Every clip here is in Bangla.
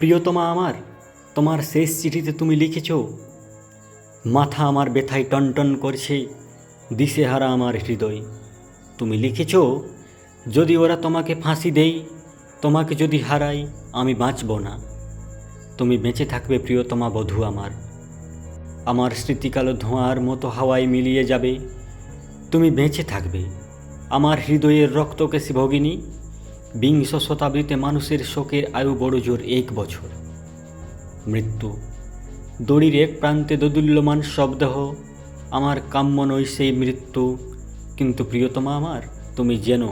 প্রিয়তমা আমার, তোমার শেষ চিঠিতে তুমি লিখেছ, মাথা আমার ব্যথায় টনটন করছে, দিশেহারা আমার হৃদয়। তুমি লিখেছ, যদি ওরা তোমাকে ফাঁসি দেই, তোমাকে যদি হারাই, আমি বাঁচব না। তুমি বেঁচে থাকবে প্রিয়তমা বধূ আমার। আমার স্মৃতিকালো ধোঁয়ার মতো হাওয়ায় মিলিয়ে যাবে। তুমি বেঁচে থাকবে। আমার হৃদয়ের রক্তকেশী ভগিনী বিংশ শতাব্দীতে মানুষের শোকের আয়ু বড় জোর এক বছর। মৃত্যু। দড়ির এক প্রান্তে দোদুল্যমান শব্দেহ আমার কাম্য নয় সেই মৃত্যু। কিন্তু প্রিয়তমা আমার, তুমি যেন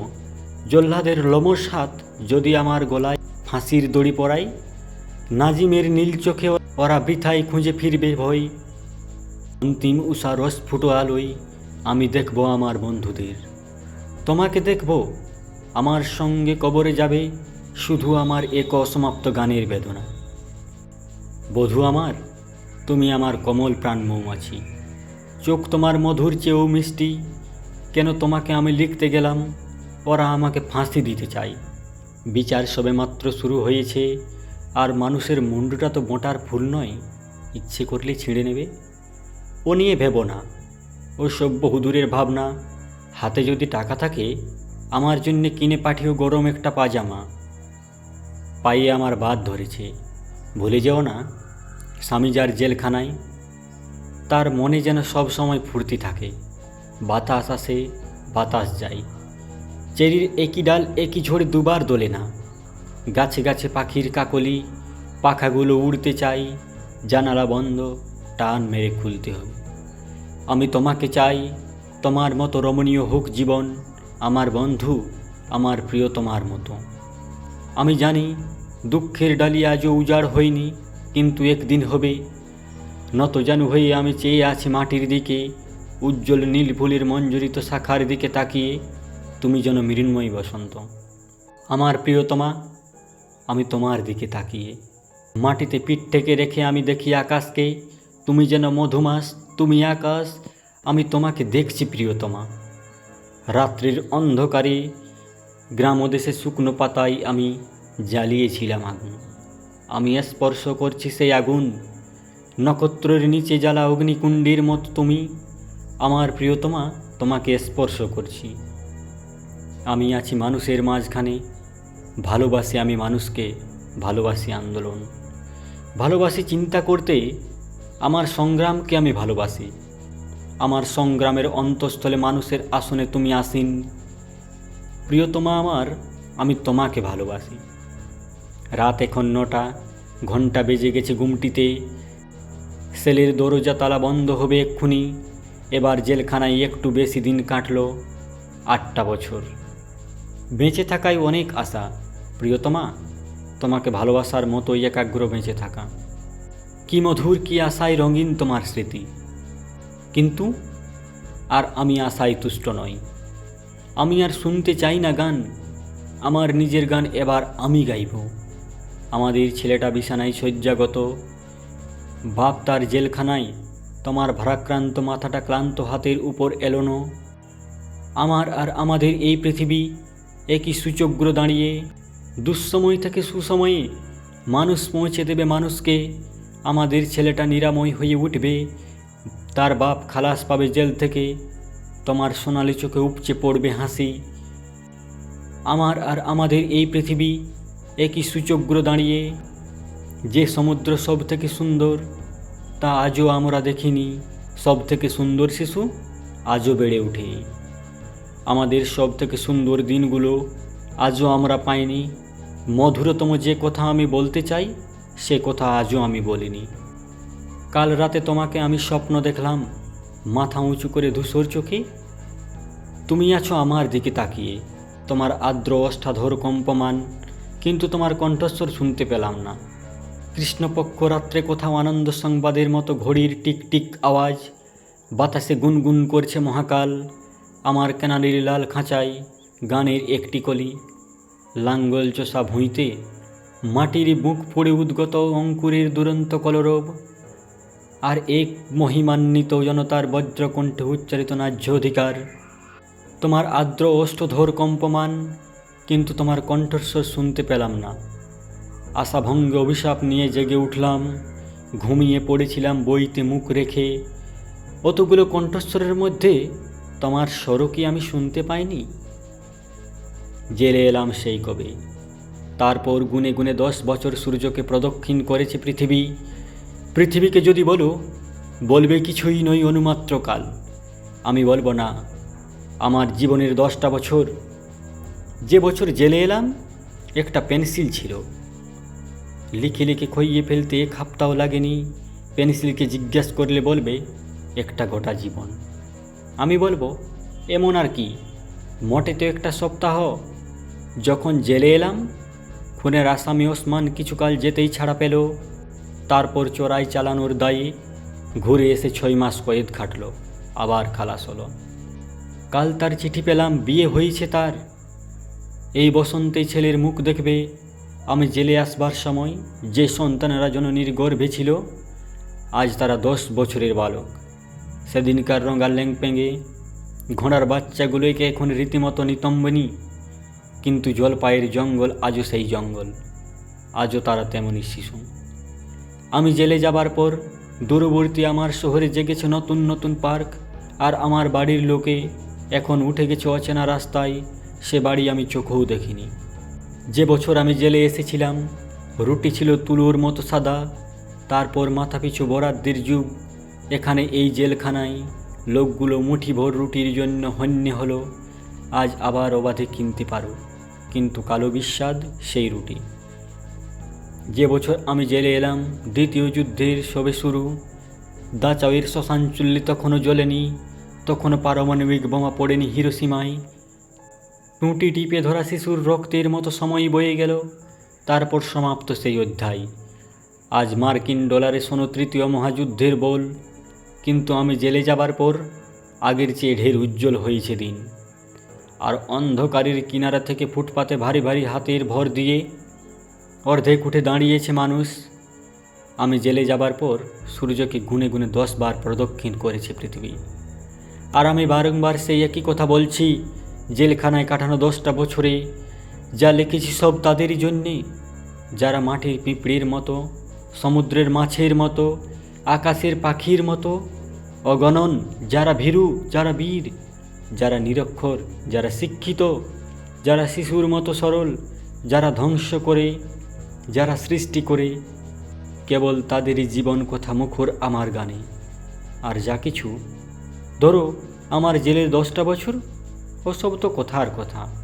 জল্লাদের লোমস হাত যদি আমার গলায় ফাঁসির দড়ি পড়াই নাজিমের নীল চোখে ওরা বৃথায় খুঁজে ফিরবে ভয়। অন্তিম উষা রস ফুটো আলোয় আমি দেখব আমার বন্ধুদের। তোমাকে দেখব আমার সঙ্গে কবরে যাবে, শুধু আমার এক অসমাপ্ত গানের বেদনা। বধূ আমার, তুমি আমার কমল প্রাণ মৌমাছি। চোখ তোমার মধুর চেয়েও মিষ্টি, কেন তোমাকে আমি লিখতে গেলাম? ওরা আমাকে ফাঁসি দিতে চাই বিচার সবেমাত্র শুরু হয়েছে, আর মানুষের মুন্ডুটা তো মোটার ফুল নয়, ইচ্ছে করলে ছিঁড়ে নেবে। ও নিয়ে ভেবো না, ও সব বহুদূরের ভাবনা। হাতে যদি টাকা থাকে আমার জন্য কিনে পাঠিও গরম একটা পাজামা। পায়ে আমার বাদ ধরেছে। ভুলে যেও না, স্বামী যার জেলখানায়, তার মনে যেন সব সময় ফুর্তি থাকে। বাতাস আসে, বাতাস যায়। চেরির একই ডাল, একই ঝড়ে দুবার দোলে না। গাছে গাছে পাখির কাকলি, পাখাগুলো উড়তে চাই। জানালা বন্ধ, টান মেরে খুলতে হবে। আমি তোমাকে চাই, তোমার মতো রমণীয় হোক জীবন। আমার বন্ধু, আমার প্রিয়তমার মতো। আমি জানি দুঃখের ডালি আজও উজাড় হয়নি, কিন্তু একদিন হবে। নত জানু হয়ে আমি চেয়ে আছি মাটির দিকে, উজ্জ্বল নীল ফুলের মঞ্জুরিত শাখার দিকে তাকিয়ে। তুমি যেন মৃন্ময়ী বসন্ত। আমার প্রিয়তমা, আমি তোমার দিকে তাকিয়ে। মাটিতে পিঠ থেকে রেখে আমি দেখি আকাশকে। তুমি যেন মধুমাস, তুমি আকাশ, আমি তোমাকে দেখছি প্রিয়তমা। রাত্রির অন্ধকারে গ্রামদেশে শুকনো পাতায় আমি জ্বালিয়েছিলাম আগুন। আমি স্পর্শ করছি সেই আগুন। নক্ষত্রের নিচে জ্বালা অগ্নিকুণ্ডের মতো তুমি, আমার প্রিয়তমা, তোমাকে স্পর্শ করছি। আমি আছি মানুষের মাঝখানে। ভালোবাসি আমি মানুষকে, ভালোবাসি আন্দোলন। ভালোবাসি চিন্তা করতে, আমার সংগ্রামকে আমি ভালোবাসি। আমার সংগ্রামের অন্তঃস্থলে মানুষের আসনে তুমি আসিন। প্রিয়তমা আমার, আমি তোমাকে ভালোবাসি। রাত এখন নটা ঘণ্টা বেজে গেছে গুমটিতে সেলের দরজা তালা বন্ধ হবে এক্ষুনি। এবার জেলখানায় একটু বেশি দিন কাটলো, আটটা বছর। বেঁচে থাকায় অনেক আশা। প্রিয়তমা, তোমাকে ভালোবাসার মতোই একাগ্র বেঁচে থাকা। কি মধুর, কি আশায় রঙিন তোমার স্মৃতি। কিন্তু আর আমি আশায় তুষ্ট নই। আমি আর শুনতে চাই না গান, আমার নিজের গান এবার আমি গাইব। আমাদের ছেলেটা বিছানায় শয্যাগত, বাপ তার জেলখানায়, তোমার ভারাক্রান্ত মাথাটা ক্লান্ত হাতের উপর এলোনো আমার আর আমাদের এই পৃথিবী একই সুচগ্র দাঁড়িয়ে, দুঃসময় থেকে সুসময়ে মানুষ পৌঁছে দেবে মানুষকে, আমাদের ছেলেটা নিরাময় হয়ে উঠবে। তার বাপ খালাস পাবে জেল থেকে। তোমার সোনালি চোখে উপচে পড়বে হাসি। আমার আর আমাদের এই পৃথিবী একই সুচগ্র দাঁড়িয়ে। যে সমুদ্র সব থেকে সুন্দর, তা আজও আমরা দেখিনি। সব থেকে সুন্দর শিশু আজও বেড়ে ওঠে। আমাদের সব থেকে সুন্দর দিনগুলো আজও আমরা পাইনি। মধুরতম যে কথা আমি বলতে চাই, সে কথা আজও আমি বলিনি। কাল রাতে তোমাকে আমি স্বপ্ন দেখলাম। মাথা উঁচু করে ধূসর চোখে। তুমি আছো আমার দিকে তাকিয়ে। তোমার আর্দ্র অষ্টাধর কম্পমান, কিন্তু তোমার কণ্ঠস্বর শুনতে পেলাম না। কৃষ্ণপক্ষ রাত্রে কোথাও আনন্দ সংবাদের মতো ঘড়ির টিক টিক আওয়াজ। বাতাসে গুনগুন করছে মহাকাল। আমার কেনালির লাল খাঁচায় গানের একটি কলি। লাঙ্গল চষা ভুঁইতে মাটির বুক পড়ে উদ্গত অঙ্কুরের দুরন্ত কলরব। আর এক মহিমান্বিত জনতার বজ্রকণ্ঠে উচ্চারিত ন্যায্য অধিকার তোমার আর্দ্র ওষ্ঠধর কম্পমান, কিন্তু তোমার কণ্ঠস্বর শুনতে পেলাম না। আশাভঙ্গ অভিশাপ নিয়ে জেগে উঠলাম, ঘুমিয়ে পড়েছিলাম বইতে মুখ রেখে। অতগুলো কণ্ঠস্বরের মধ্যে তোমার স্বরও কি আমি শুনতে পাইনি? জেলে এলাম সেই কবে। তারপর গুনে গুনে দশ বছর সূর্যকে প্রদক্ষিণ করেছে পৃথিবী। পৃথিবীকে যদি বলো, বলবে কিছুই নই অনুমাত্র কাল। আমি বলব না, আমার জীবনের দশটা বছর, যে বছর জেলে এলাম, একটা পেন্সিল ছিল। লিখে লিখে খইয়ে ফেলতে এক হাপ্তাও লাগেনি, পেন্সিলকে জিজ্ঞাসা করলে বলবে, একটা গোটা জীবন। আমি বলব, এমন আর কি, মোটে তো একটা সপ্তাহ। যখন জেলে এলাম, খুনের আসামি ওসমান কিছুকাল যেতেই ছাড়া পেল। তারপর চোরাই চালানোর দায়ে। ঘুরে এসে ছয় মাস কয়েদ খাটল, আবার খালাস হলো। কাল তার চিঠি পেলাম, বিয়ে হয়েছে তার। এই বসন্তে ছেলের মুখ দেখবে, আমি জেলে আসবার সময় যে সন্তানেরা জননীর গর্ভে ছিল, আজ তারা দশ বছরের বালক। সেদিনকার রঙা ল্যাংপেঙ্গে ঘোড়ার বাচ্চাগুলোকে এখন রীতিমতো নিতম্বনী, কিন্তু জলপাইয়ের জঙ্গল আজও সেই জঙ্গল, আজও তারা তেমনই শিশু। আমি জেলে যাবার পর দূরবর্তী আমার শহরে জেগেছে নতুন নতুন পার্ক, আর আমার বাড়ির লোকে এখন উঠে গেছে অচেনা রাস্তায়, সে বাড়ি আমি চোখেও দেখিনি। যে বছর আমি জেলে এসেছিলাম, রুটি ছিল তুলোর মতো সাদা, তারপর মাথাপিছু বরাদ্দের যুগ, এখানে এই জেলখানায় লোকগুলো মুঠিভর রুটির জন্য হন্যে হলো, আজ আবার অবাধে কিনতে পারো, কিন্তু কালো বিস্বাদ সেই রুটি। যে বছর আমি জেলে এলাম, দ্বিতীয় যুদ্ধের সবে শুরু। দাচাওয়ের শ্মশান চুল্লি তখনও জ্বলেনি তখনও পারমাণবিক বোমা পড়েনি হিরোসীমায়। টুঁটি টিপে ধরা শিশুর রক্তের মতো সময় বয়ে গেল, তারপর সমাপ্ত সেই অধ্যায়। আজ মার্কিন ডলারে শোনো তৃতীয় মহাযুদ্ধের বল, কিন্তু আমি জেলে যাবার পর আগের চেয়ে ঢের উজ্জ্বল হয়েছে দিন। আর অন্ধকারের কিনারা থেকে ফুটপাতে ভারী ভারী হাতের ভর দিয়ে অর্ধেক উঠে দাঁড়িয়েছে মানুষ। আমি জেলে যাবার পর সূর্যকে গুনে গুনে দশ বার প্রদক্ষিণ করেছে পৃথিবী। আর আমি বারংবার সেই একই কথা বলছি, জেলখানায় কাটানো দশটা বছরে। যা লিখেছি সব তাদেরই জন্যে। যারা মাটির পিঁপড়ির মতো, সমুদ্রের মাছের মতো, আকাশের পাখির মতো, অগণন, যারা ভীরু, যারা বীর, যারা নিরক্ষর, যারা শিক্ষিত, যারা শিশুর মতো সরল, যারা ধ্বংস করে যারা সৃষ্টি করে, কেবল তাদেরই জীবন কথা মুখর আমার গানে। আর যা কিছু, ধরো, আমার জেলের দশটা বছর, ওসব তো কথার কথা।